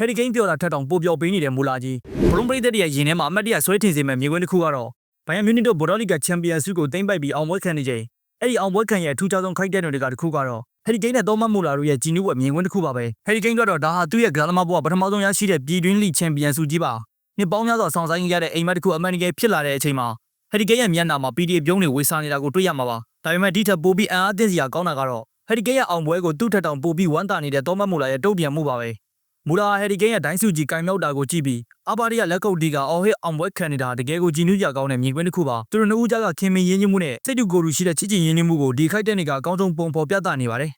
ဟယ်ရီကိန်းပြောတာထက်တောင်ပိုပြောပေးနေတဲ့မူလာကြီးဘရုံပရိသတ်ရဲ့ရင်ထဲမှာအမတ်တရဆွဲထင်စေမဲ့မြေခွင်းတစ်ခုကတော့ဘိုင်ယန်မြူနစ်တို့ဘော်ဒိုလီကချန်ပီယံဆုကိုသိမ်းပိုက်ပြီးအောင်ပွဲခံနေချိန်အဲ့ဒီအောင်ပွဲခံရဲ့အထူးခြားဆုံးခိုက်တဲ့တွေကတစ်ခုကတော့ဟယ်ရီကိန်းနဲ့သောမတ်မူလာတို့ရဲ့ဂျီနူးဝက်မြင်ကွင်းတစ်ခုပါပဲဟယ်ရီကိန်းတို့တော့ဒါဟာသူ့ရဲ့ဂရလမဘောကပထမဆုံးရရှိတဲ့ပြည်တွင်းလိချန်ပီယံဆုကြီးပါနှစ်ပေါင်းများစွာဆောင်ဆိုင်ရတဲ့အိမ်မက်တစ်ခုအမှန်တကယ်ဖြစ်လာတဲ့အချိန်မှာဟယ်ရီကိန်းရဲ့မျက်နှာမှာ PDA ပြုံးတွေဝေစားနေတာကိုတွေ့ရမှာပါဒါပေမဲ့ဒီထက်ပိုပြီးအံ့အားသင့်စရာကောင်းတာကတော့ဟယ်ရီကိန်းရဲ့အောင်ပွဲကိုသူ့ထက်တောင်ပိုပြီးဝမ်းသာနေတဲ့သောမတ်မူလာရဲ့တုံ့ပြန်မှုပါပဲ မူလာဟယ်ရီကိန်းရဲ့ဒိုင်းစုကြီးကင်မြောက်တာကိုကြည့်ပြီးအာဘာရီကလက်ကုပ်ဒီကအော်ဟစ်အောင်ပွဲခံနေတာတကယ်ကိုကြည်နူးကြကောင်းတဲ့မြင်ကွင်းတစ်ခုပါသူတို့နှစ်ဦးကြားကခင်မင်ရင်းနှီးမှုနဲ့စိတ်တူကိုယ်တူရှိတဲ့ချစ်ချင်ရင်းနှီးမှုကိုဒီခိုက်တဲ့နေကအကောင်းဆုံးပုံဖော်ပြသနေပါတယ်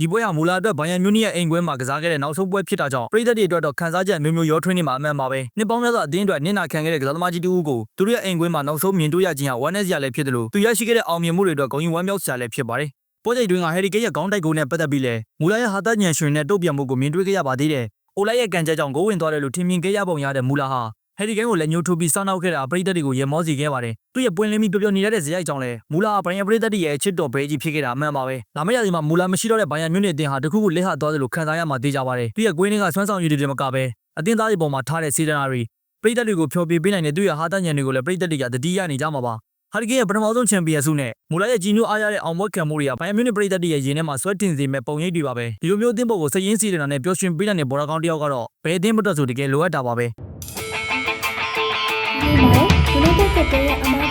ဒီပွဲဟာမူလာအတွက်ဘိုင်ယန်မြူနီရဲ့အိမ်ကွင်းမှာကစားခဲ့တဲ့နောက်ဆုံးပွဲဖြစ်တာကြောင့်ပရိသတ်တွေအတွက်တော့ခံစားချက်မျိုးမျိုးရောထွေးနေမှာအမှန်ပါပဲနှစ်ပေါင်းများစွာအသင်းအတွက်နင့်နာခံခဲ့တဲ့ကစားသမားကြီးတူဦးကိုသူတို့ရဲ့အိမ်ကွင်းမှာနောက်ဆုံးမြင်တွေ့ရခြင်းဟာဝမ်းနည်းစရာလည်းဖြစ်တယ်လို့သူရရှိခဲ့တဲ့အောင်မြင်မှုတွေအတွက်ဂုဏ်ယူဝမ်းမြောက်စရာလည်းဖြစ်ပါတယ် ပွဲချိန်တွင်ကဟယ်ရီကိန်းရဲ့ခေါင်းတိုက်ကိုနဲ့ပတ်သက်ပြီးလဲမူလာရဲ့ဟာတညံရွှင်တဲ့တုတ်ပြန်မှုကိုမြင်တွေ့ခဲ့ရပါသေးတယ်။အိုလိုက်ရဲ့ကန်ချက်ကြောင့်ဂိုးဝင်သွားတယ်လို့ထင်မြင်ခဲ့ရပုံရတဲ့မူလာဟာဟယ်ရီကိန်းကိုလက်ညှိုးထိုးပြီးစောင်းနောက်ခဲ့တာပရိသတ်တွေကိုရေမောစီခဲ့ပါတယ်။သူ့ရဲ့ပွင့်လင်းပြီးပျော်ပျော်နေတဲ့ဇယိုက်ကြောင့်လဲမူလာဟာဘိုင်ယန်ပရိသတ်တွေရဲ့အချစ်တော်ဘဲကြီးဖြစ်ခဲ့တာအမှန်ပါပဲ။လာမယ့်ရာသီမှာမူလာမရှိတော့တဲ့ဘိုင်ယန်မြူနစ်အသင်းဟာတခုခုလက်ဟသွားတယ်လို့ခံစားရမှာသိကြပါတယ်။သူ့ရဲ့ကွင်းတွေကဆွမ်းဆောင်ရည်တွေမကပဲအသင်းသားတွေပေါ်မှာထားတဲ့စေတနာတွေပရိသတ်တွေကိုဖျော်ပြပေးနိုင်တဲ့သူ့ရဲ့ဟာတညံတွေကိုလည်းပရိသတ်တွေကတတိယနေကြမှာပါ။ ဟာရီကိန်းရဲ့ပထမဆုံးချန်ပီယံဆုနဲ့မူလာရဲ့ဂျီနူအားရတဲ့အောင်ပွဲခံမှုတွေကဘိုင်ယန်မြူနစ်ပရိသတ်တွေရဲ့ရင်ထဲမှာဆွဲတင်စေမဲ့ပုံရိပ်တွေပါပဲဒီလိုမျိုးအသင်းပေါ်ကိုစိတ်ရင်းစီနေတာနဲ့ပျော်ရွှင်ပေးနိုင်တဲ့ဘော်ရာကောင်းတစ်ယောက်ကတော့ဘယ်အသင်းမတော်ဆိုတကယ်လိုအပ်တာပါပဲဒီမှာ United ကတည်းကအမားကိုချပြပေး